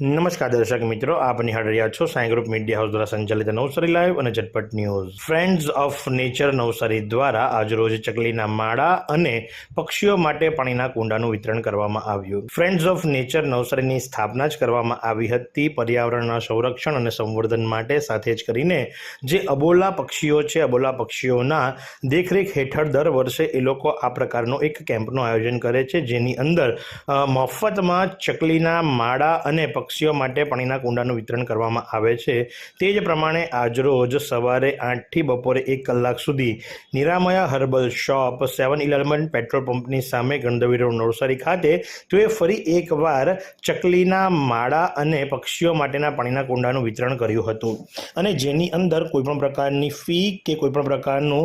નમસ્કાર દર્શક મિત્રો, આપ નિહાળ રહ્યા છો સાંઈ ગ્રુપ મીડિયા હાઉસ દ્વારા સંચાલિત નવસારી લાઈવ અને ઝટપટ news. Friends of nature Navsari દ્વારા આજરોજ ચકલીના માળા અને પક્ષીઓ માટે પાણીના કુંડાનું વિતરણ કરવામાં આવ્યું. ફ્રેન્ડ્સ ઓફ નેચર નવસારીની સ્થાપના જ કરવામાં આવી હતી. પર્યાવરણના સંરક્ષણ અને સંવર્ધન માટે સાથે જ કરીને જે અબોલા પક્ષીઓ છે, અબોલા પક્ષીઓના દેખરેખ હેઠળ દર વર્ષે એ લોકો આ પ્રકારનો એક કેમ્પનું આયોજન કરે છે. જેની અંદર મફતમાં ચકલીના માળા અને પક્ષીઓ માટે પાણીના કુંડાનું વિતરણ કરવામાં આવે છે. તે જ પ્રમાણે આજરોજ સવારે આઠથી બપોરે એક કલાક સુધી Niramaya herbal shop, seven eleven petrol પંપની સામે ગણદેવી રોડ નવસારી ખાતે તેઓએ ફરી એકવાર ચકલીના માળા અને પક્ષીઓ માટેના પાણીના કુંડાનું વિતરણ કર્યું હતું. અને જેની અંદર કોઈપણ પ્રકારની ફી કે કોઈપણ પ્રકારનું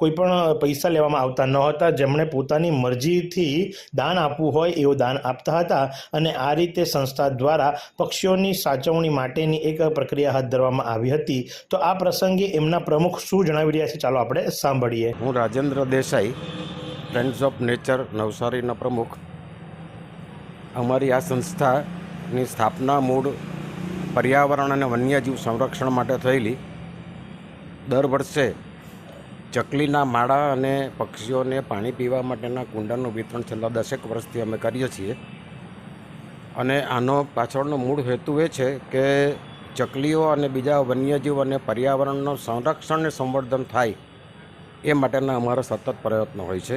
કોઈપણ પૈસા લેવામાં આવતા ન હતા. જેમણે પોતાની મરજીથી દાન આપવું હોય એવું દાન આપતા હતા. અને આ રીતે સંસ્થા દ્વારા પક્ષીઓની સાચવણી માટેની એક પ્રક્રિયા હાથ ધરવામાં આવી હતી. તો આ પ્રસંગે એમના પ્રમુખ શું જણાવી રહ્યા છે? ચાલો આપણે સાંભળીએ. હું Rajendra Desai friends of nature નવસારીના પ્રમુખ. અમારી આ સંસ્થાની સ્થાપના મૂળ પર્યાવરણ અને વન્યજીવ સંરક્ષણ માટે થયેલી. દર વર્ષે ચકલીના માળા અને પક્ષીઓને પાણી પીવા માટેના કુંડાનું વિતરણ છેલ્લા દસેક વર્ષથી અમે કરીએ છીએ. અને આનો પાછળનો મૂળ હેતુ એ છે કે ચકલીઓ અને બીજા વન્યજીવ અને પર્યાવરણનું સંરક્ષણ અને સંવર્ધન થાય એ માટેના અમારા સતત પ્રયત્નો હોય છે.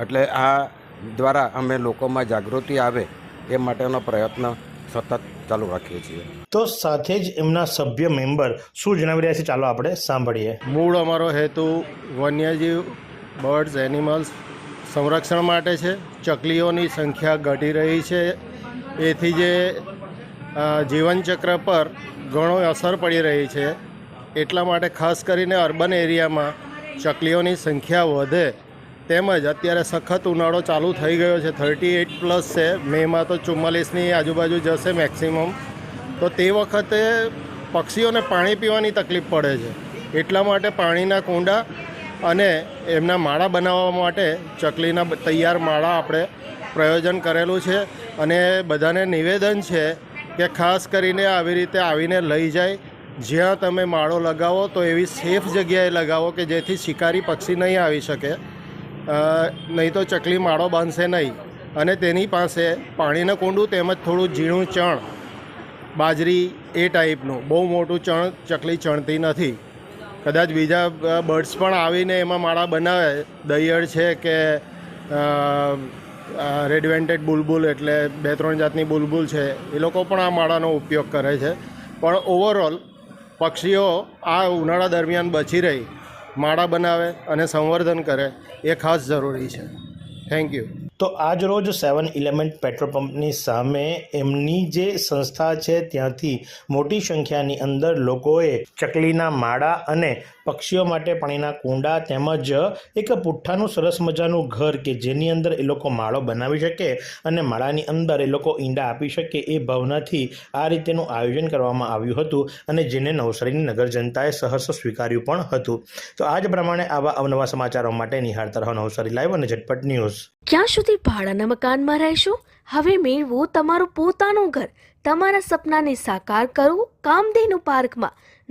એટલે આ દ્વારા અમે લોકોમાં જાગૃતિ આવે એ માટેનો પ્રયત્ન સતત ચાલુ રાખીએ છીએ. તો સાથે જ એમના સભ્ય મેમ્બર શું જણાવી રહ્યા છે? ચાલો આપણે સાંભળીએ. મૂળ અમારો હેતુ વન્યજીવ બર્ડ્સ એનિમલ્સ સંરક્ષણ માટે છે. ચકલીઓની સંખ્યા ઘટી રહી છે. એથી જે જીવનચક્ર પર ઘણો અસર પડી રહી છે. એટલા માટે ખાસ કરીને અર્બન એરિયામાં ચકલીઓની સંખ્યા વધે. તેમજ અત્યારે સખત ઉનાળો ચાલુ થઈ ગયો છે. થર્ટી એઇટ પ્લસ છે. મેમાં તો ચુમ્માલીસની આજુબાજુ જશે મેક્સિમમ. તો તે વખતે પક્ષીઓને પાણી પીવાની તકલીફ પડે છે. એટલા માટે પાણીના કુંડા અને એમના માળા બનાવવા માટે ચકલીના તૈયાર માળા આપણે પ્રયોજન કરેલું છે અને બધાને નિવેદન છે કે ખાસ કરીને આવી રીતે આવીને લઈ જાય. જ્યાં તમે માળો લગાવો તો એવી સેફ જગ્યાએ લગાવો કે જેથી શિકારી પક્ષી નહીં આવી શકે. નહીં તો ચકલી માળો બાંધશે નહીં. અને તેની પાસે પાણીનું કુંડું તેમજ થોડું ઝીણું ચણ, બાજરી એ ટાઈપનું. બહુ મોટું ચણ ચકલી ચણતી નથી. કદાચ બીજા બર્ડ્સ પણ આવીને એમાં માળા બનાવે. દૈયળ છે કે રેડવેન્ટેડ બુલબુલ એટલે બે, ત્રણ જાતની બુલબુલ છે, એ લોકો પણ આ માળાનો ઉપયોગ કરે છે. પણ ઓવરઓલ પક્ષીઓ આ ઉનાળા દરમિયાન બચી રહી, માળા બનાવે અને સંવર્ધન કરે, એ ખાસ જરૂરી છે. થેન્ક યુ તો આજ રોજ સેવન ઇલેવન પેટ્રોલ પંપની સામે એમની જે સંસ્થા છે, ત્યાંથી મોટી સંખ્યાની અંદર લોકોએ ચકલીના માળા અને પક્ષીઓ માટે પાણીના કુંડા તેમજ એક પુઠ્ઠાનું સરસ મજાનું ઘર કે જેની અંદર એ લોકો માળો બનાવી શકે અને માળાની અંદર એ લોકો ઈંડા આપી શકે એ ભાવનાથી આ રીતેનું આયોજન કરવામાં આવ્યું હતું અને જેને નવસારીની નગર જનતાએ સહર્ષ સ્વીકાર્યું પણ હતું. તો આ જ પ્રમાણે આવા અવનવા સમાચારો માટે નિહાળતા રહો નવસારી લાઈવ અને ઝટપટ ન્યૂઝ. ક્યાં સુધી ભાડાના મકાનમાં રહેશો? હવે મેળવો તમારું પોતાનું ઘર. તમારા સપનાને સાકાર કરો કામધેનુ પાર્કમાં.